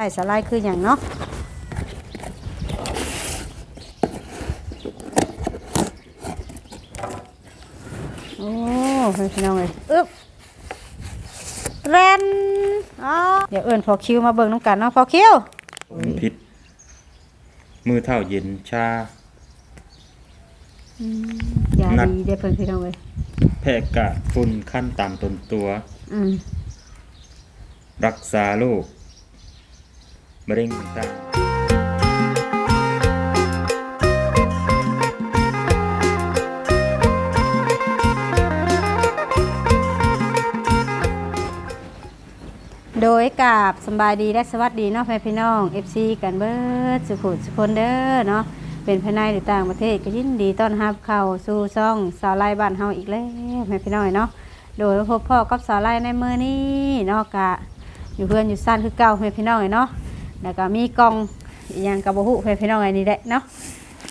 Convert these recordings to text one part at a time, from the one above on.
ใช่สไลด์คืออย่างเนาะโอ้พี่น้องเลยอึ๊บแรนอ๋อเดี๋ยวเอิญพอคิวมาเบิ่งน้ำกันเนาะพอคิวมันพิษมือเท่าเย็นชาอย่านัดดีเดี๋ยวเพิ่นพี่น้องเลยแพะกะฝุ่นขั้นตามตนตัวอืมรักษาโรค มะเร็งต่างโดยกาบสบายดีและสวัสดีเนาะแฟนพี่น้อง FC กันเบิดสุขุสุคนเด้อเนาะเป็นภายในหรือต่างประเทศก็ยินดีต้อนรับเข้าสู่ช่องสาวไล่บ้านเฮาอีกแล้วแม่พี่น้อยเนาะโดยพบพ่อกับสาวไล่ในมือนี้เนาะกะอยู่เพื่อนอยู่สั้นคือเก่าแม่พี่น้อยเนาะ แล้วก็มีกล่องอหยังกับบ่ฮู้แม่พี่น้อยนี่แหละเนาะ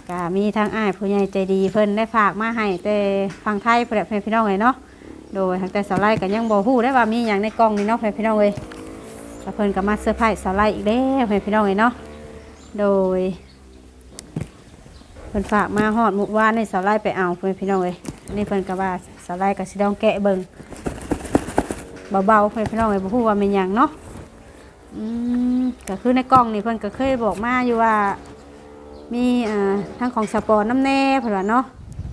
ก็มีทางอ้ายผู้ใหญ่ใจดีเพิ่นได้ฝากมาให้แต่ฟังไทยเพิ่นแหละแม่พี่น้องเลยเนาะโดยทางแต่สาวไล่ก็ยังบ่ฮู้ได้ว่ามีหยังในกล่องนี่เนาะแม่พี่น้องเอ้ยแล้วเพิ่นก็มาเซอร์ไพรส์สาวไลด์อีกแล้วเพื่อนพี่น้องเอ้ยเนาะโดยเพิ่นฝากมาฮอดหมู่ว่านในสาวไลด์ไปเอาเพื่อนพี่น้องเอ้ยนี่เพิ่นก็ว่าสาวไลด์ก็สิลองแกะเบิ่งเบาๆเพื่อนพี่น้องเอ้ยบ่ฮู้ว่าเป็นหยังเนาะ อืมก็คือในกล่องนี่เพิ่นก็เคยบอกมาอยู่ว่า มีอ่าทั้งของสปอร์น้ำแน่เพิ่นว่าเนาะ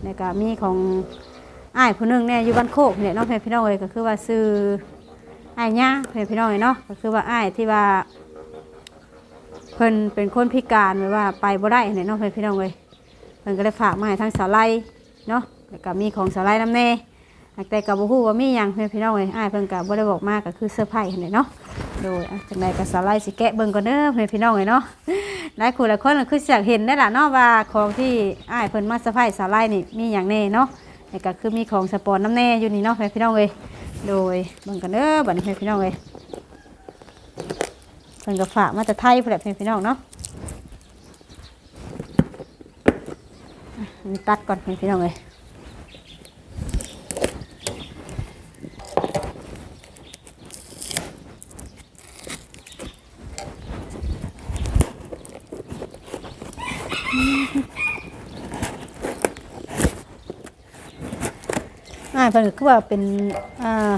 แล้วก็มีของอ้ายผู้หนึงเนี่ยอยู่บ้านโคกเนี่ยเนาะเพื่อนพี่น้องเอ้ยก็คือว่าซื้ออ้ายย่าเพื่อนพี่น้องเนาะก็คือว่าอ้ายที่ว่าเพิ่นเป็นคนพิการแบบว่าไปบ่ได้เนี่ยเนาะเพื่อนพี่น้องเลยเพิ่นก็เลยฝากมาให้ทั้งสาไลเนาะแล้วก็มีของสาไลน้ำแน่แต่กับบ่ฮู้ว่ามีหยังเพื่อนพี่น้องเลยอ้ายเพิ่นก็บ่ได้บอกมาก็คือเซอร์ไพรส์เนี่ยเนาะ โดยอะจังไดก็สาไลสิแกะเบิ่งก่อนเด้อเพื่อนพี่น้องเลยเนาะหลายคนหลายคนก็คืออยากเห็นได้ล่ะเนาะว่าของที่อ้ายเพิ่นมาเซอร์ไพรส์สาไลนี่มีหยังแน่เนาะแล้วก็คือมีของสปอนน้ำแน่อยู่นี่เนาะเพื่อนพี่น้องเลยโดยเบิ่งกันเด้อบัดนี้ให้พี่น้องเลยเพิ่นก็ฝากมาจากไทยพุ่นแหละพี่น้องเนาะมีตัดก่อนพี่น้องเลย เพิ่นก็คือว่าเป็นอ่า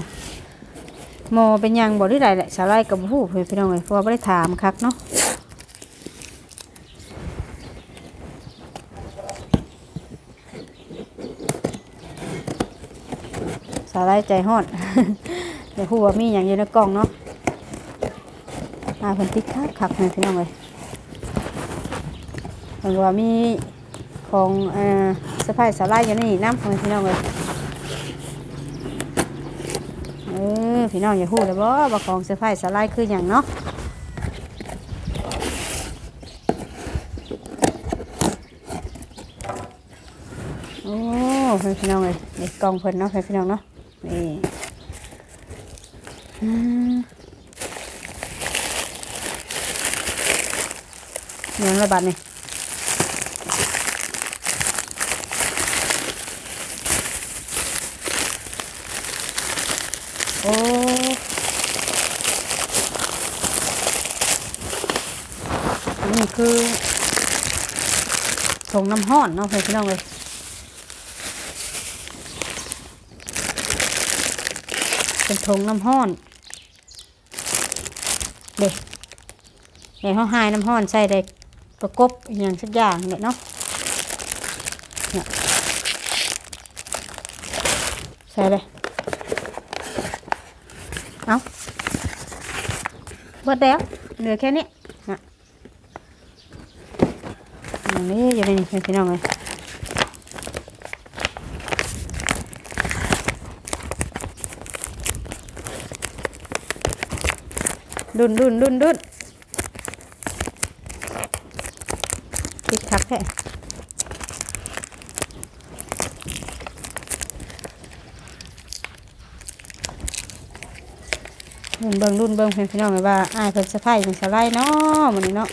หมอเป็นหยังบ่ได้ใดแหละสาไลกับผู้เพิ่นพี่น้องเลยเพราะว่าบ่ได้ถามคักเนาะสาไลใจฮอดเดี๋ยวผู้ว่ามีอย่างอยู่ในกล่องเนาะอาเพิ่นติดคักคักให้พี่น้องเลยเพิ่นว่ามีของเอ่อสะพายสาไลอยู่นี่น้ำให้พี่น้องเลยเออ พี่น้องอย่าพูดเลยบ่ว่าของเสะพายสาไลคืออย่างเนาะโอ้พี่น้องเลยนกล่องเพิ่นเนาะพี่น้องเนาะนี่เงินระบาดนี่โอ้อันนี่คือ ส่งน้ำห้อนเนาะให้พี่น้องเลยเป็นทงน้ำห้อนเด็กในห้องหายน้ำห้อนใส่ได้ประกบอย่างสักอย่างเนี่ยเนาะเนี่ยใส่เลยเอาเบิดแล้วเหลือแค่นี้ นะอย่างนี้อยู่ในนี้พี่น้องเลยดุนดุนดุนดุนติดทักแค่เบิ่งดุนเบิ่งเพื่อนพี่น้องเลยว่าอ้ายเพิ่นสะพายเป็นสะไลเนาะมันนี้เนาะ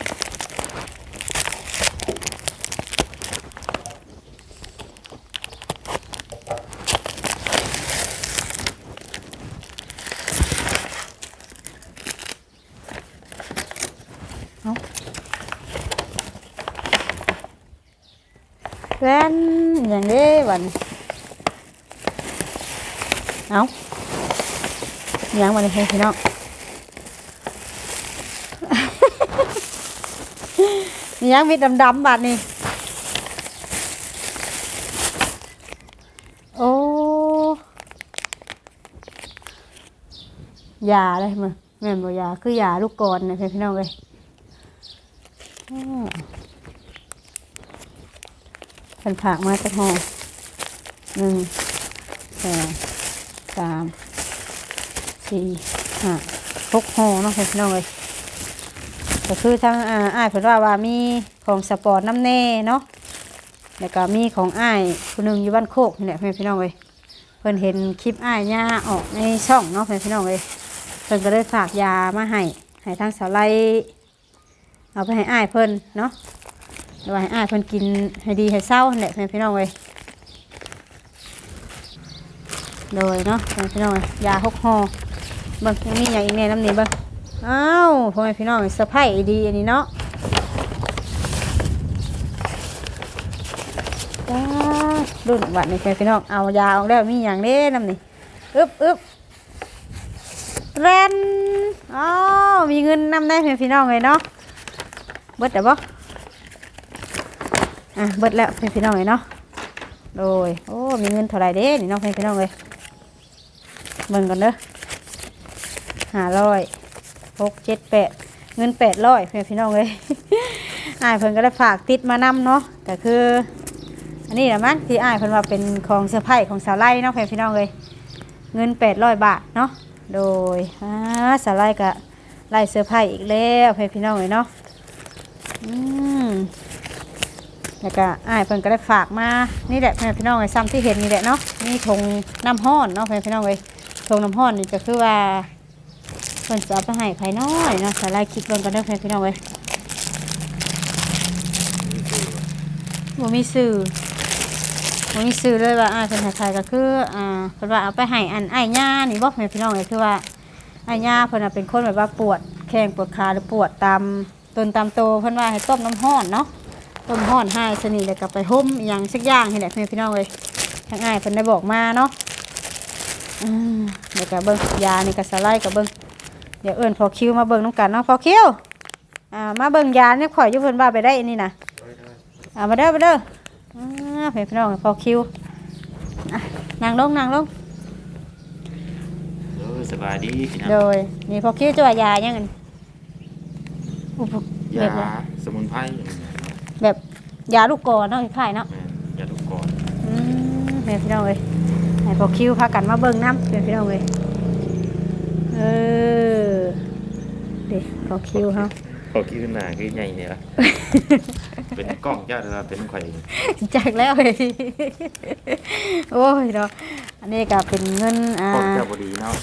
แว่นอย่างนี้วันเอาอย่างวันนี้ให้พี่น้องมียังมีดำๆบาดนี่โอ้ยาเลยมั้ยแม่นบ่ยาคือยาลูกกรนะพี่น้องเอ้ย อ้อเป็นผักมาจากห่อหนึ่งสองสามสี่ห้าหกห่อเนาะพี่น้องเอ้ยก็คือทั้งอ่าอ้ายเพิ่นว่าว่ามีของสปอร์ตน้ำแน่เนาะแล้วก็มีของอ้ายผู้หนึ่งอยู่บ้านโคกนี่แหละเพื่อนพี่น้องเอ้ยเพิ่นเห็นคลิปอ้ายย่าออกในช่องเนาะเพื่อนพี่น้องเอ้ยเพิ่นก็เลยฝากยามาให้ให้ทางสาวไลเอาไปให้อ้ายเพิ่นเนาะ แล้วให้อ้ายเพิ่นกินให้ดีให้เศร้านี่แหละเพื่อนพี่น้องเอ้ยโดยเนาะเพื่อนพี่น้องเอ้ยยาหกห่อเบิ่งยังมีอย่างอีกแน่น้ำนี้เบิ่งอ้าวพ่อแม่พี่น้องสะไพายดีอันนี้เนาะจ้ารุ่นวัดนี่พ่อแม่พี่น้องเอายาออกแล้วมีอย่างเด้น้ำนี่อึบอึบแรนอ๋อมีเงินนำได้พ่อแม่พี่น้องเลยเนาะเบิดแต่บ่ อะเบิดแล้วเพ่อแม่พี่น้องเลยเนาะโดยโอ้มีเงินเท่าไรเด้นี่น้องเพ่อแม่พี่น้องเลยเบิ่งกันเด้อห้าร้อยหกเจ็ดแปดเงินแปดร้อยเพื่อนพี่น้องเลยอ้ายเพิ่นก็ได้ฝากติดมานำเนาะแต่คือ อันนี้แหละมั้งที่อ้ายเพิ่นว่าเป็นของเสื้อผ้าของสาวไล่เนาะเพื่อนพี่น้องเลยเงินแปดร้อยบาทเนาะโดยอ่าสาวไล่ก็ไล่เสื้อผ้าอีกแล้วเพื่อนพี่น้องเลยเนาะอืม แล้วก็อ้ายเพิ่นก็ได้ฝากมานี่แหละเพื่อนพี่น้องเลยซ้ำที่เห็นนี่แหละเนาะนี่ธงน้ำห้อนเนาะเพนพี่น้องเลยธงน้ำห้อนนี่ก็คือว่าเพิ่นจะเอาไปให้ไผน้อยเนาะสาลายคิดเบิ่งกันเด้อเพื่อนพี่น้องเว้ยบ่มีสื่อบ่มีสื่อเลยว่าอ่าเพิ่นให้ไผก็คืออ่าเพิ่นว่าเอาไปให้อันอ้ายย่านี่บ่เพนพี่น้องเว้ยคือว่าอ้ายย่าเพิ่นน่ะเป็นคนแบบว่าปวดแข้งปวดขาหรือปวดตามต้นตามโตเพิ่นว่าให้ต้มน้ำร้อนเนาะ ต้มร้อนให้สนิทแล้วก็ไปห่มอหยังสักอย่างนี่แหละเพื่อนพี่น้องเว้ยทางอ้ายเพิ่นได้บอกมาเนาะอืมเดี๋ยวก็เบิ่งยานี่ก็สาลายก็เบิ่งเดี๋ยวเอิญพอคิวมาเบิ่งน้ำกันเนาะพอคิวอ่ามาเบิ่งยาเนี่ยข่อยอยู่เพิ่นว่าไปได้อันนี่นะอ่ามาเด้อมาเด้ออ่าเพื่อนพี่น้องพอคิวอะนั่งลงนั่งลงเออสบายดีพี่น้องโดยนี่พอคิวจะว่ายายังไงอุปแบยาบว่าสมุนไพร แบบยาลูกกรอนเนาะคล้ายๆเนาะแม่นยาทุกกอนอืมเพื่อนพี่น้องเลยให้พอคิวพากันมาเบิ่งน้ำเพื่อนพี่น้องเลยเออเด็กพอคิวเฮาพอคิดขึ้นมาคือใหญ่เนี่ยละเป็นกล้องเจ้าหรือว่าเป็นข่อยจากแล้วเลยโอ้ยเนาะอันนี้ก็เป็นเงินอ่ากล้องเจ้าบดีเนาะ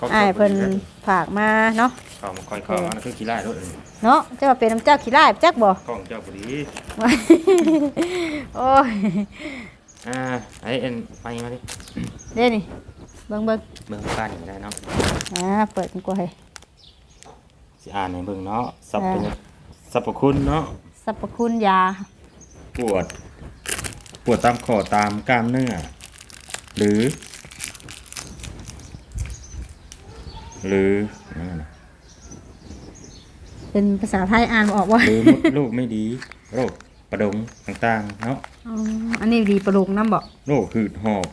กล้องอ้ายจ้าบ่เพิ่นดีฝากมาเนาะ เข้ามาคอยเข้าอันนั้นคือขี้ไล่รถเองเนาะเจ้าว่าเป็นน้ำเจ้าขี้ร้ายจักบ่กล้องเจ้าบดีโอ้ยอ่าไอเอ็นไปมาดิเด้นี่เบิ่งเบิ่งเบิ่งกันก็ได้เนาะอ่าเปิดกันกว่าให้สิอ่านให้เบิ่งเนาะสรรพอ่าสรรพคุณเนาะสรรพคุณยา ปวด ปวดตามข้อตามกล้ามเนื้อหรือ หรืออ่า เป็นภาษาไทยอ่านบ่ออกว่าหรือมดลูกไม่ดี โรคประดงต่างๆเนาะอ๋ออันนี้ดีประโลกน้ำบ่โรคหืดหอบ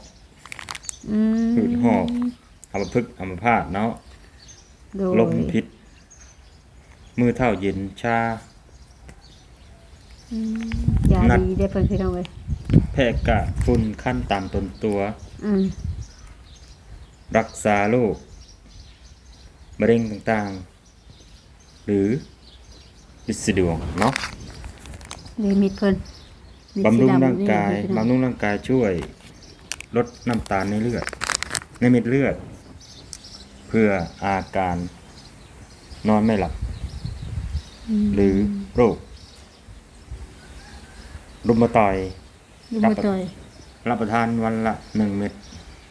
อืมหืดหอบอัมพฤกษ์อัมพาตเนาะโดยลมพิษ มือเท่าเย็นชา อืมยานัด ดีได้อเพิ่นพี่น้องเว้ยแพร่กะฝุ่นขั้นตามตนตัว อืมรักษาโรคมะเร็งต่างๆ หรือ ลินสิดวงเนาะลิมิตเพิ่นมีบำรุงสีดำร่างกายนี่พี่น้องบำรุงร่างกายช่วยลดน้ำตาลในเลือด ในเม็ดเลือด เพื่ออาการนอนไม่หลับหรือโรครุมาตอยด์ดูมาต่อย รับประทานวันละหนึ่งเม็ด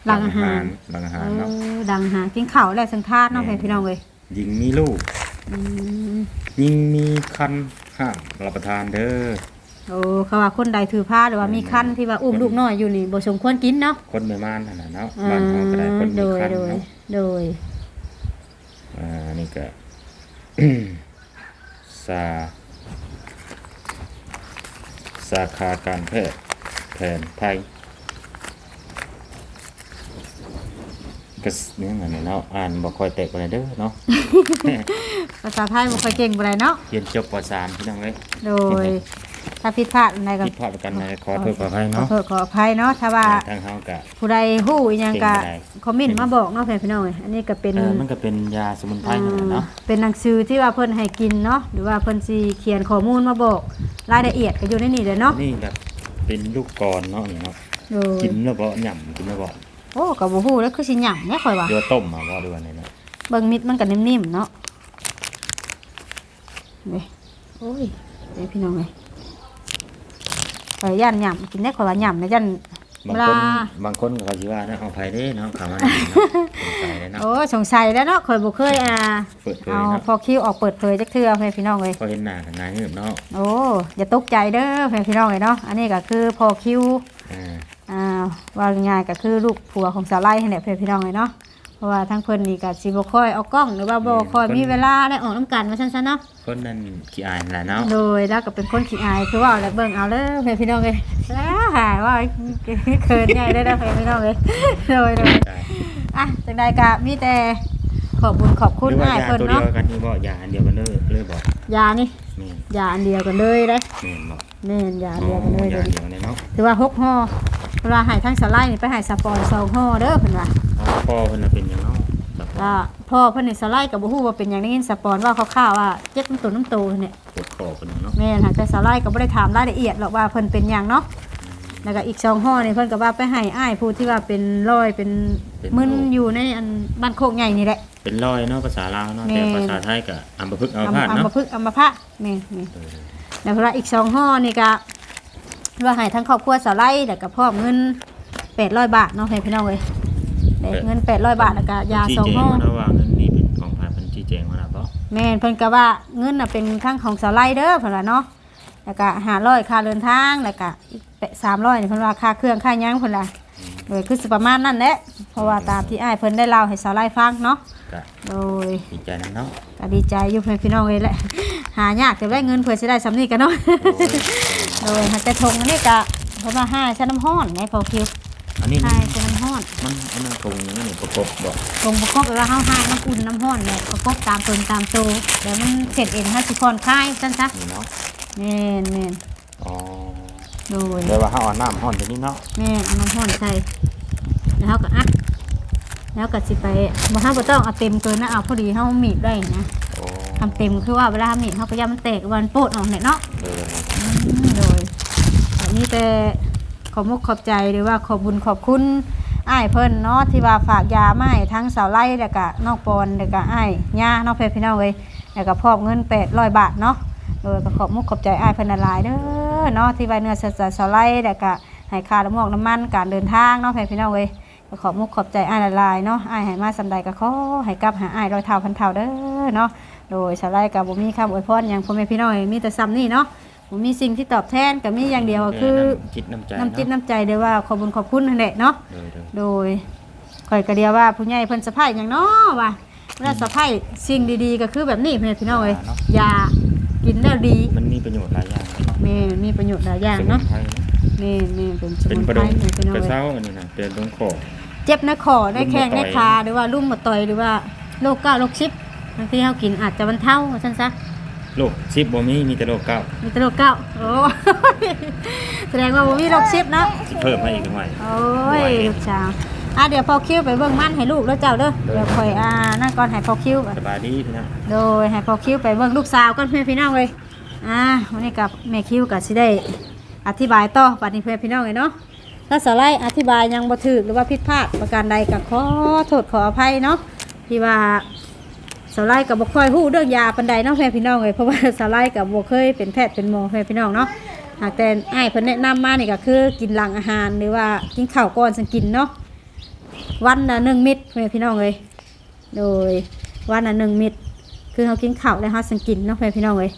หลังอาหาร หลังอาเอหารเนาะ อดังหากินข้าวแล้วสังทานเนาะแม่เพื่อนพี่น้องเว้ย หญิงมีลูกอืม ยิ่งมีคันห้ามรับประทานเด้อโอ้เขาว่าคนใดถือผ้าหรือว่ามีคันที่ว่าอุ้มลูกน้อยอยู่นี่บ่สมควรกินเนาะคนไม่มานนั่นน่ะเนาะอ่บ้านเขาก็ได้คนมีโดยคันโดยเนาะโดยอ่านี่ก็สาสาขาการแพทย์แผนไทย ก็สเนี่ยเหมือนเนาะอ่านบ่ค่อยแตกไปเด้อเนาะภาษาไทยบ่ค่อยเก่งบ่ได้เนาะเรียนจบป .3 พี่น้องเอ้ยโดยถ้าผิดพลาดอะไรก็ผิดพลาดประกันใดขอโทษขออภัยขอเนาะโทษขออภัยเนาะถ้าว่าทางเฮาก็ผู้ใดฮู้อีหยังก็เก่งบ่ได้คอมเมนต์มาบอกเนาะเพื่อนพี่น้องเอ้ยอันนี้ก็เป็นเออมันก็เป็นยาสมุนไพรนั่นแหละเนาะเป็นหนังสือที่ว่าเพิ่นให้กินเนาะหรือว่าเพิ่นสิเขียนข้อมูลมาบอกรายละเอียดก็อยู่ในนี้เลยเนาะนี่แบบเป็นลูกกรเนาะนี่เนาะโดยกินแล้วบ่หย่ำกินแล้วบ่ โอ้ก็บ่ฮู้แล้วคือสิหยังแน่ข่อยว่าเดี๋ยวต้มมาบ่ด้วยนี่เนาะเบิ่งมิดมันก็นิ่มๆเนาะนี่โอ้ยเด้พี่น้องเอ้ยข่อยย่านหย่ำกินได้ข่อยว่าหย่ำนะย่านบางเวลาคนบางคนก็เขาสิว่านะเอาไผเด้เนาะคำว่านี่เนาะสงสัยเลยเนาะโอ้สงสัยแล้วเนาะข่อยบ่เคยอ่าเปิดเผยเอาเนาะพอคิวออกเปิดเผยจักเทื่อเพื่อนพี่น้องเอ้ยพอเห็นหน้ากันนายเงียบเนาะโอ้อย่าตกใจเด้อเพื่อนพี่น้องเอ้ยเนาะอันนี้ก็คือพอคิว อ่าอ่าว่าง่ายๆก็คือลูกผัวของสาวไล่ให้แหละเพื่อนพี่น้องเลยเนาะเพราะว่าทั้งเพิ่นนี่ก็สิบ่ค่อยเอากล้องหรือว่าบ่ค่อยมีเวลาได้ออกน้ำกันว่าซั่นๆเนาะคนนั้นขี้อายนั่นแหละเนาะโดยแล้วก็เป็นคนขี้อายคือว่าเอาแล้วเบิ่งเอาเด้อเพื่อนพี่น้องเลยแล้วหายว่าเขินใหญ่ได้อเด้อเพื่อนพี่น้องเลยโดยโดยใช่อะจังใดก็มีแต่ขอบบุญขอบคุณหรือว่าอ้ายยาเพิ่นตัวเดียเนาะวกันนี่บ่ยาอันเดียวกันเลยเลยบ่ยานี่แม่นยาอันเดียวกันเลยเด้อแม่นบ่แม่นยาอ๋อันเดียวกันเลยอยาเด้อเดียวเลยเนาะ ถือว่าหกห่อ เวลาให้ทั้งสไลด์นี่ไปให้สปอนสองห่อเด้อเพิ่นว่าอ๋อพ่อเพิ่นน่ะเป็นหยังเนาะแบบก็พ่อเพิ่นนี่สไลด์ก็บ่ฮู้ว่าเป็นหยังได้ยินสปอนว่าคร่าวๆว่าเจ็บน้ำตัวน้ำโตเนี่ย ปวดคอเพิ่นเนาะแม่นหากแต่สไลด์ก็บ่ได้ถามรายละเอียดหรอกว่าเพิ่นเป็นหยังเนาะแล้วก็อีกสองห่อนี่เพิ่นก็ว่าไปให้อ้ายผู้ที่ว่าเป็นรอยเป็นมึนอยู่ในอันบ้านโคกใหญ่นี่แหละ เป็นรอยเนาะภาษาลาวเนาะแม่ แต่ภาษาไทยก็อัมพฤกษ์อัมพาตอัมเนาะพฤกษ์อัมพะแม่นแม่นเออแล้วเพราะว่าอีกสองห่อนี่ก็ ว่าให้ทั้งครอบครัวสไลด์แล้วก็พร้อมเงิน800บาทเนาะให้พี่น้องเอ้ยได้เงิน800บาทแล้วก็ยาชี้สองแจงห่อมาแล้วว่าเงินนี่เป็นของภายเพิ่นชี้แจงมาแล้วบ่แม่นเพิ่นก็ว่าเงินน่ะเป็นทั้งของสาวไลเด้อเพิ่นว่าเนาะแล้วก็หาร้อยค่าเดินทางแล้วก็อีกสามร้อยนี่เพิ่นว่าค่าเครื่องค่าหยังเพิ่นว่าโดยคือสิประมาณนั้นแหละเพราะว่าตามที่อ้ายเพิ่นได้เล่าให้สาวไลฟังเนาะก็โดยดีใจนํเนาะก็ดีใจอยู่เพื่อนพี่น้องเลยแหละหายากแต่ได้เงินเพื่อสิได้สำนีกันเนาะ โอ้ยโดยหากแต่ทงอันนี้ก็เพิ่นว่าห้าชั้นน้ำห้อนไงพอคิวอันนี้ห้ามันชั้นน้ำห้อนมันอันนั้นคงอย่างนี้ประกบบ่ทงประกอบไปว่าเฮาห้าน้ำอุ่นน้ำห้อนเนี่ยประกอบตามตนตามโตแล้วมันเสร็จเองถ้าสิพรคลายซั่นซะนี่เนาะแม่นแม่นอ๋อโดยเดี๋ยวว่าเฮาเอาน้ำฮ้อนตัวนี้เนาะแม่เอาน้ำห้อนใส่แล้วเขาก็อัดแล้วก็สิไปบ่ห้าบ่ต้องเอาเต็มเกินนะเอาพอดีเฮามีดได้นะโอ้ทำเต็มคือว่าเวลาทำมีดเฮาก็ย่ามันแตกวันโปดออกเนี่ยเนาะเอออืมโดย อันนี้แต่ขอมุกขอบใจหรือว่าขอบุญขอบคุณอ้ายเพิ่นเนาะที่ว่าฝากยาไม้ทั้งสาวไล่แล้วก็นอกปอนแล้วก็อ้ายย่านอกเพพี่น้องเว้ยแล้วก็พอบเงิน800บาทเนาะโดยก็ขอบมุกขอบใจอ้ายเพิ่นหลายเด้อเนาะที่ไว้เนื้อสัตว์สไลด์แล้วก็ให้ค่าน้ำมอกน้ำมันการเดินทางเนาะแฟนพี่น้องเว้ยก็ขอบมุกขอบใจอ้ายหลายเนาะอ้ายให้มาสำใดก็ขอให้กลับหาอ้ายร้อยเท่าพันเท่าเด้อเนาะโดยสาไลด์กับบ่มีคำอวยพรหยังพ่อแม่พี่น้องมีแต่ซ้ำนี่เนาะ บ่มีสิ่งที่ตอบแทนก็มีอย่างเดียวก็คือน้ำจิตน้ำใจน้ำจิตเนาะน้ำใจเด้อว่าขอบคุญขอบคุณนั่นแหละเนาะเออเด้อโดยข่อยก็เดียวว่าผู้ใหญ่เพิ่นสะพายอย่างเนาะว่าเวลาสะพายสิ่งดีๆ ก็คือแบบนี้พ่อแม่พี่น้องเอ้ยยากินแล้วดี มันมีประโยชน์หลายอย่างเนาะแม่มีประโยชน์หลายอย่างสมุเนาะนไพรเนาะแม่แม่เป็นสเป็นมุนประไพดรงเป็นกระเอาเซ้าอันนี้นะเป็นตรงคอเจ็บนะคอได้แข้งลุ่ได้มมาต่อยขาหรือว่าลุ่มมาต่อยหรือว่าโรคเก้าโรคชิปบางทีเฮากินอาจจะบรรเทาว่าซั่นซะ โรคชิปบ่มีมีแต่โรคเก้ามีแต่โรคเก้าโอ้แสดงว่าบ่มีโรคชิปเนาะสิเพิ่มมาอีกหน่อยโอ้ยลูกสาวอะเดี๋ยวพอคิวไปเบิ่งมันให้ลูกแล้วเจ้าเด้อเดี๋ยวค่อยอ่านั่นก่อนให้พอคิวสบายดีพี่นะโดยให้พอคิวไปเบิ่งลูกสาวก่อนเพื่อนพี่น้องเลยอ่าวันนี้กับแม่คิวก็สิได้อธิบายต่อปัดนี้เพื่อนพี่น้องเลยเนาะถ้าสไลด์อธิบายยังบ่ถูกหรือว่าผิดพลาดประการใดก็ขอโทษขออภัยเนาะที่ว่า สไลด์กับบ่ค่อยฮู้เรื่องยาปานใดเนาะแม่พี่น้องเลยเพราะว่าสไลด์กับบ่เคยเป็นแพทย์เป็นหมอแม่พี่น้องเนาะหากแต่ไอ้เพิ่นแนะนำมานี่ก็คือกินหลังอาหารหรือว่ากินข้าวก่อนสังกินเนาะวันละ1เม็ดแม่พี่น้องเลยโดยวันละ1เม็ดคือเฮากินข้าวแล้วเฮาสังกินเนาะเพื่อนพี่น้องเอ้ย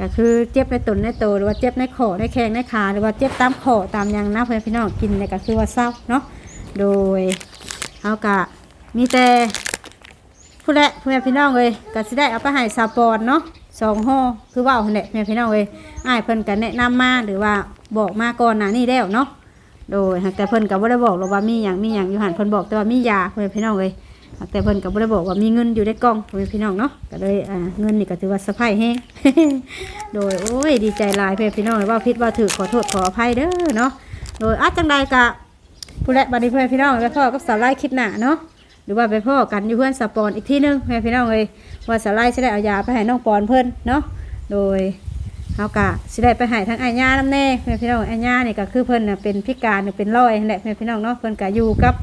ก็คือเจ็บในตุนในโตหรือว่าเจ็บในคอในแข้งในขาหรือว่าเจ็บตามคอตามยังนะเพื่อนพี่น้องกินเนี่ยก็คือว่าเศร้าเนาะโดยเฮากะมีแต่ ผู้แหละเพื่อนพี่น้องเลยก็สิได้เอาไปให้ซาปอนเนาะสองห่อคือว่าหั่นแหละเพื่พี่น้องเลยอ้ายเพิ่นก็แนะนำมาหรือว่าบอกมาก่อนหน้านี้แล้วเนาะโดยหากแต่เพิ่นก็บ่ได้บอกหรอกว่ามีหยังมีหยังอยู่หันเพิ่นบอกแต่ว่ามียาเพื่อนพี่น้องเลยหากแต่เพิ่นก็บ่ได้บอกว่ามีเงินอยู่ในกล่องเพื่อนพี่น้องเนาะก็เลยอ่าเงินนี่ก็ถือว่าสะพายแฮง โดยโอ้ยดีใจหลายเพื่อนพี่น้องเลยว่าผิดว่าถือขอโทษขออภัยเด้อเนาะโดยอาจังใดกะผู้แหละบัดนี้เพื่อนพี่น้องไปพ่อกับสาวไล่คลิปหน้าเนาะ รือว่าไปพ่อกันอยู่เพื่อนสปอนอีกที่นึงแม่พี่น้องเลยว่าสไลด์จะได้เอายาไปให้น้องปอนเพิ่อนเนาะโดยเขากะสิได้ไปให้ทั้งไอ้ย่าน้ำแน่แม่พี่น้องไอ้ย่านี่ก็คือเพิ่นน่ะเป็นพิการน่ะเป็นร้อยนั่แหละแม่พี่น้องเนาะเพิ่อนก็อยู่กับ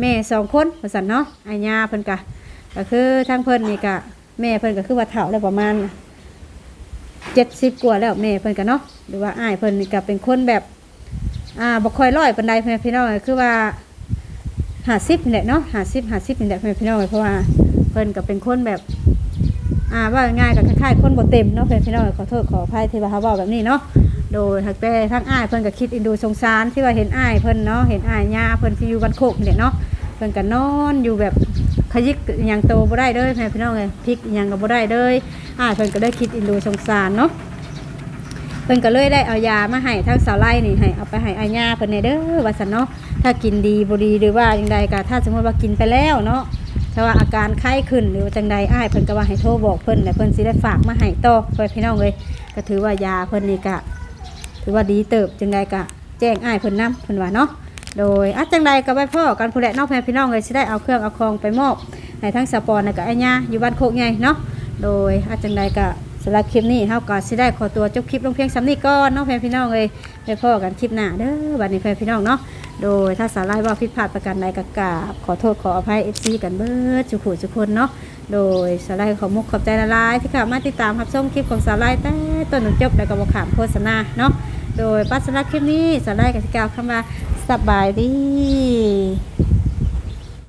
แม่สองคนว่าซั่นเนาะไอ้ย่าเพิ่อนก็ก็คือทั้งเพิ่อนนี่ก็แม่เพิ่อนก็คือว่าเฒ่าแล้วประมาณเจ็ดสิบกว่าแล้วแม่เพิ่อนก็เนาะหรือว่าอ้ายเพิ่นนี่ก็เป็นคนแบบอ่าบ่ค่อยร้อยปานใดแม่พี่น้องคือว่า หาซิปนี่แหละเนาะหาซิปหาซิปนี่แหละเพื่อนพี่น้องเพราะว่าเพิ่นก็เป็นคนแบบอ่าว่าง่ายกับคล้ายๆคนบ่เต็มเนาะเพื่อนพี่น้องขอโทษขออภัยที่ว่าเขาบอกแบบนี้เนาะโดยทางแต่ทั้งอ้ายเพิ่นก็คิดอินดูสงสารที่ว่าเห็นอ้ายเพิ่นเนาะเห็นอ้ายย่าเพิ่นที่อยู่กันโคกนี่แหละเนาะเพิ่นก็นอนอยู่แบบขยิกอหยังโตบ่ได้เด้อเพื่อนพี่น้องเลยพริกอหยังก็บ่ได้เด้ออ้ายเพิ่นก็ได้คิดอินดูสงสารเนาะ เพิ่นก็เลยได้เอายามาให้ทั้งสาวไล่นี่ให้เอาไปให้อาญาเพิ่นในเด้อว่าซั่นเนาะถ้ากินดีบ่ดีหรือว่าจังใดก็ถ้าสมมติว่ากินไปแล้วเนาะถ้าว่าอาการไข้ขึ้นหรือว่าจังใดอ้ายเพิ่นก็ว่าให้โทรบอกเพิ่นแล้วเพิ่นสิได้ฝากมาให้ต่อไปพี่น้องเลยก็ถือว่ายาเพิ่นนี่ก็ถือว่าดีเติบจังใดก็แจ้งอ้ายเพิ่นนํเพิ่นว่าเนาะโดยอะจังใดก็ไปพ่อกันผู้แลนอกแพพี่น้องเลยสิได้เอาเครื่องเอาของไปมอบให้ทั้งสปอนแล้วก็อาญาอยู่บ้านโคกใหญ่เนาะโดยอะจังใดก็ สำหรับคลิปนี้เฮาก็สิได้ขอตัวจบคลิปลงเพียงซ้ำนี้ก่อนเนาะแฟนพี่น้องเลยไปพ่อกันคลิปหน้าเด้อบัดนี้แฟนพี่น้องเนาะโดยถ้าสาระว่าผิดพลาดประการใดก็กราบขอโทษขออภัย FC กันเบิดทุกผู้ทุกคนเนาะโดยสาระขอมุกขอบใจละลายที่ข้ามาติดตามรับชมคลิปของสาระแต่ต้นจนจบแล้วก็บ่ขามโฆษณาเนาะโดยปัสสาวะคลิปนี้สาระกับที่กล่าวคำว่าสบายดี